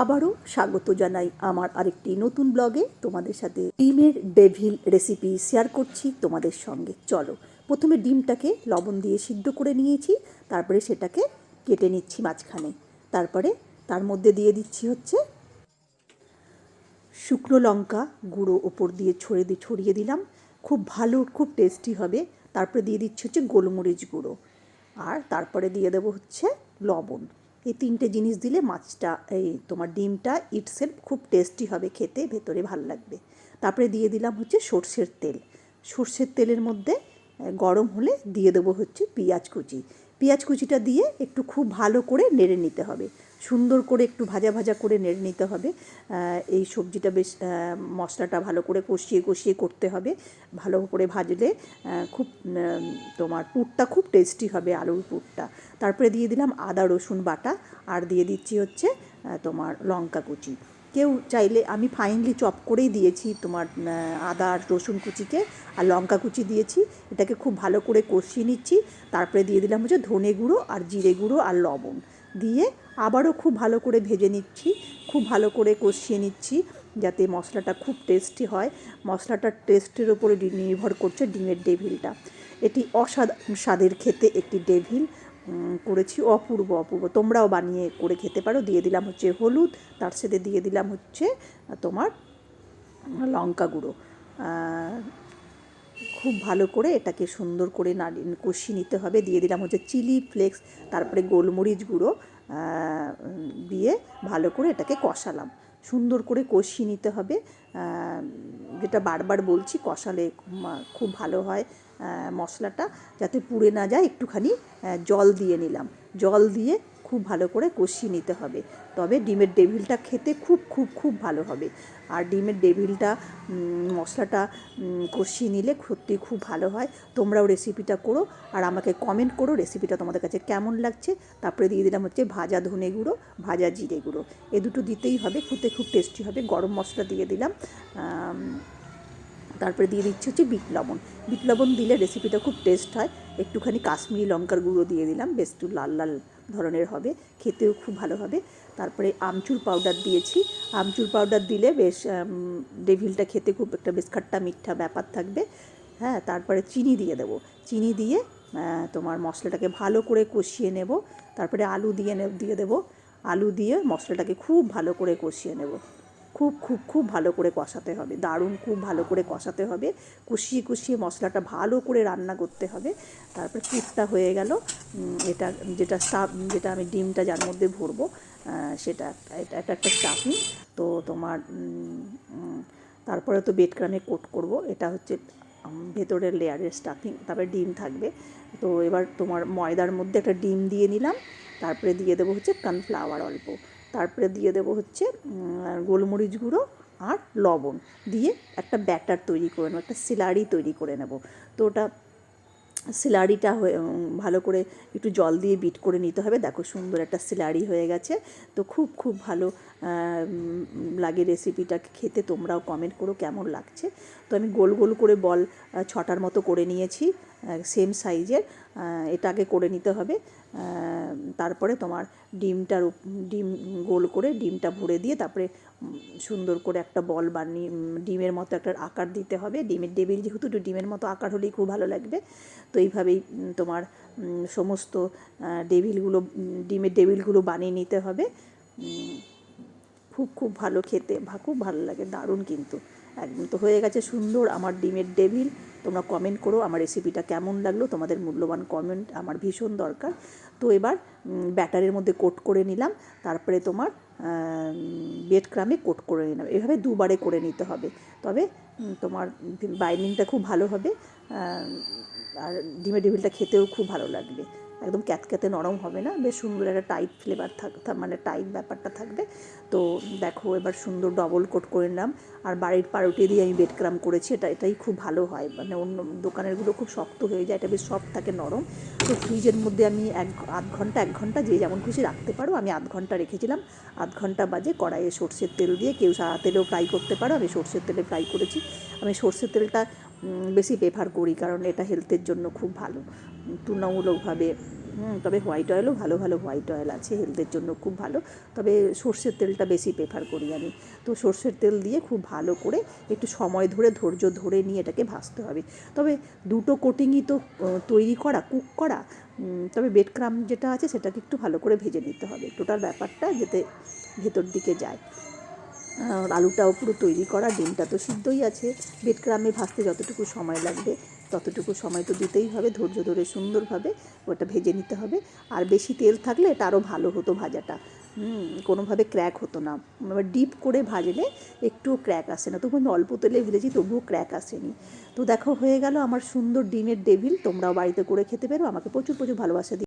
আবারও স্বাগত জানাই আমার আরেকটি নতুন ব্লগে। তোমাদের সাথে ডিমের ডেভিল রেসিপি শেয়ার করছি তোমাদের সঙ্গে। চলো, প্রথমে ডিমটাকে লবণ দিয়ে সিদ্ধ করে নিয়েছি, তারপরে সেটাকে কেটে নিচ্ছি মাঝখানে। তারপরে তার মধ্যে দিয়ে দিচ্ছি হচ্ছে শুকনো লঙ্কা গুঁড়ো ওপর দিয়ে ছড়িয়ে দিয়ে ছড়িয়ে দিলাম। খুব ভালো, খুব টেস্টি হবে। তারপরে দিয়ে দিচ্ছি হচ্ছে গোলমরিচ গুঁড়ো। আর তারপরে দিয়ে দেবো হচ্ছে লবণ। এই তিনটে জিনিস দিলে মাছটা, এই তোমার ডিমটা ইটসেলফ খুব টেস্টি হবে খেতে, ভেতরে ভালো লাগবে। তারপরে দিয়ে দিলাম হচ্ছে সর্ষের তেল। সর্ষের তেলের মধ্যে গরম হলে দিয়ে দেবো হচ্ছে পেঁয়াজ কুচি। পেঁয়াজ কুচিটা দিয়ে একটু খুব ভালো করে নেড়ে নিতে হবে। সুন্দর করে একটু ভাজা ভাজা করে নেড়ে নিতে হবে। এই সবজিটা বেশ মশলাটা ভালো করে কষিয়ে কষিয়ে করতে হবে। ভালো করে ভাজলে খুব তোমার পুরটা খুব টেস্টি হবে আলুর পুরটা। তারপরে দিয়ে দিলাম আদা রসুন বাটা, আর দিয়ে দিচ্ছি হচ্ছে তোমার লঙ্কা কুচি। কেউ চাইলে আমি ফাইনলি চপ করেই দিয়েছি তোমার আদা আর রসুন কুচিকে, আর লঙ্কা কুচি দিয়েছি। এটাকে খুব ভালো করে কষিয়ে নিচ্ছি। তারপরে দিয়ে দিলাম হচ্ছে ধনে গুঁড়ো আর জিরে গুঁড়ো আর লবণ। দিয়ে আবারও খুব ভালো করে ভেজে নিচ্ছি, খুব ভালো করে কষিয়ে নিচ্ছি যাতে মশলাটা খুব টেস্টি হয়। মশলাটার টেস্টের ওপরে নির্ভর করছে ডিমের ডেভিলটা। এটি অসাদ স্বাদের খেতে একটি ডেভিল। করেছি অপূর্ব অপূর্ব। তোমরাও বানিয়ে করে খেতে পারো। দিয়ে দিলাম হচ্ছে হলুদ, তার সাথে দিয়ে দিলাম হচ্ছে তোমার লঙ্কা গুঁড়ো। খুব ভালো করে এটাকে সুন্দর করে নাড়ি, কষিয়ে নিতে হবে। দিয়ে দিলাম হচ্ছে চিলি ফ্লেক্স, তারপরে গোলমরিচ গুঁড়ো দিয়ে ভালো করে এটাকে কষালাম। সুন্দর করে কষিয়ে নিতে হবে। যেটা বারবার বলছি, কষালে খুব ভালো হয়। মশলাটা যাতে পুড়ে না যায়, একটুখানি জল দিয়ে নিলাম। জল দিয়ে খুব ভালো করে কষিয়ে নিতে হবে। তবে ডিমের ডেভিলটা খেতে খুব খুব খুব ভালো হবে। আর ডিমের ডেভিলটা মশলাটা কষিয়ে নিলে সত্যি খুব ভালো হয়। তোমরাও রেসিপিটা করো আর আমাকে কমেন্ট করো রেসিপিটা তোমাদের কাছে কেমন লাগছে। তারপরে দিয়ে দিলাম হচ্ছে ভাজা ধনে গুঁড়ো, ভাজা জিরে গুঁড়ো। এ দুটো দিতেই হবে, খেতে খুব টেস্টি হবে। গরম মশলা দিয়ে দিলাম। তারপরে দিয়ে দিচ্ছি হচ্ছে বিট লবণ। বিট লবণ দিলে রেসিপিটা খুব টেস্ট হয়। একটুখানি কাশ্মীরি লঙ্কার গুঁড়ো দিয়ে দিলাম, বেশ একটু লাল লাল ধরনের হবে, খেতেও খুব ভালো হবে। তারপরে আমচুর পাউডার দিয়েছি। আমচুর পাউডার দিলে বেশ ডেভিলটা খেতে খুব একটা বেশ খাট্টা মিঠা ব্যাপার থাকবে। হ্যাঁ তারপরে চিনি দিয়ে দেবো। চিনি দিয়ে তোমার মশলাটাকে ভালো করে কষিয়ে নেব। তারপরে আলু দিয়ে দিয়ে দেবো। আলু দিয়ে মশলাটাকে খুব ভালো করে কষিয়ে নেব। খুব খুব খুব ভালো করে কষাতে হবে। দারুণ খুব ভালো করে কষাতে হবে। কষিয়ে কষিয়ে মশলাটা ভালো করে রান্না করতে হবে। তারপরে পুরটা হয়ে গেল। এটা, যেটা স্টাফ যেটা আমি ডিমটা যার মধ্যে ভরবো সেটা এটা এটা একটা স্টাফিং তো তোমার তারপরে তো বেড ক্রামে কোট করব। এটা হচ্ছে ভেতরের লেয়ারের স্টাফিং তারপরে ডিম থাকবে। তো এবার তোমার ময়দার মধ্যে একটা ডিম দিয়ে নিলাম। তারপরে দিয়ে দেবো হচ্ছে কর্নফ্লাওয়ার অল্প। তারপরে দিয়ে দেবো হচ্ছে গোলমরিচ গুঁড়ো আর লবণ। দিয়ে একটা ব্যাটার তৈরি করে নেব, একটা সিলারি তৈরি করে নেব। তো ওটা সিলারিটা হয়ে ভালো করে একটু জল দিয়ে বিট করে নিতে হবে। দেখো সুন্দর একটা সিলারি হয়ে গেছে। তো খুব খুব ভালো লাগে রেসিপিটা খেতে তোমরাও কমেন্ট করো কেমন লাগছে। তো আমি গোল গোল করে বল ছটার মতো করে নিয়েছি। সেম সাইজের এটাকে করে নিতে হবে। তারপরে তোমার ডিমটার ডিম গোল করে ডিমটা ভরে দিয়ে তারপরে সুন্দর করে একটা বল বানিয়ে ডিমের মতো একটা আকার দিতে হবে। ডিমের ডেবিল যেহেতু একটু ডিমের মতো আকার হলেই খুব ভালো লাগবে। তো এইভাবেই তোমার সমস্ত ডেভিলগুলো ডিমের ডেভিলগুলো বানিয়ে নিতে হবে। খুব খুব ভালো খেতে খুব ভালো লাগে, দারুণ কিন্তু। একদম তো হয়ে গেছে সুন্দর আমার ডিমের ডেভিল তোমরা কমেন্ট করো, আমার রেসিপিটা কেমন লাগল, তোমাদের মূল্যবান কমেন্ট আমার ভীষণ দরকার। তো এবার ব্যাটারের মধ্যে কোট করে নিলাম, তারপরে তোমার বেড ক্রামে কোট করে নিলাম। এভাবে দুবারে করে নিতে হবে। তবে তোমার বাইন্ডিংটা খুব ভালো হবে আর ডিমের টেবিলটা খেতেও খুব ভালো লাগবে। একদম ক্যাতক্যাতে নরম হবে না, বেশ সুন্দর একটা টাইট ফ্লেভার থাক মানে টাইট ব্যাপারটা থাকবে। তো দেখো এবার সুন্দর ডবল কোট করে নিলাম। আর বাড়ির পাউরুটি দিয়ে আমি বেড ক্রাম করেছি, এটা, এটাই খুব ভালো হয়। মানে অন্য দোকানেরগুলো খুব শক্ত হয়ে যায়, এটা বেশ সফট থাকে, নরম। তো ফ্রিজের মধ্যে আমি এক আধ ঘণ্টা, এক ঘণ্টা যে যেমন খুশি রাখতে পারো। আমি আধ ঘণ্টা রেখেছিলাম। আধ ঘণ্টা বাজে কড়াইয়ে সর্ষের তেল দিয়ে কেউ সাদা তেলেও ফ্রাই করতে পারো। আমি সর্ষের তেলে ফ্রাই করেছি। আমি সর্ষের তেলটা বেশি প্রেফার করি কারণ এটা হেলথের জন্য খুব ভালো। তুলনামূলকভাবে তবে হোয়াইট অয়েলও ভালো ভালো হোয়াইট অয়েল আছে হেলথের জন্য খুব ভালো। তবে সর্ষের তেলটা বেশি প্রেফার করি আমি। তো সর্ষের তেল দিয়ে খুব ভালো করে একটু সময় ধরে, ধৈর্য ধরে নিয়ে এটাকে ভাজতে হবে। তবে দুটো কোটিংই তো তৈরি করা কুক করা তবে বেড ক্রাম যেটা আছে সেটাকে একটু ভালো করে ভেজে নিতে হবে। টোটাল ব্যাপারটা যাতে ভেতর দিকে যায়। আলুটাও পুরো তৈরি করা, ডিমটা তো সিদ্ধই আছে। বেড ক্রামে ভাজতে যতটুকু সময় লাগবে, ততটুকু সময় তো দিতেই হবে, ধৈর্য ধরে সুন্দরভাবে ওটা ভেজে নিতে হবে। আর বেশি তেল থাকলে এটা আরও ভালো হতো ভাজাটা। কোনোভাবে ক্র্যাক হতো না। এবার ডিপ করে ভাজলে একটুও ক্র্যাক আসে না। তবু আমি অল্প তেলে ভেজেছি, তবুও ক্র্যাক আসেনি। তো দেখো, হয়ে গেল আমার সুন্দর ডিমের ডেভিল তোমরাও বাড়িতে করে খেতে পারো, আমাকে প্রচুর প্রচুর ভালোবাসা দিও।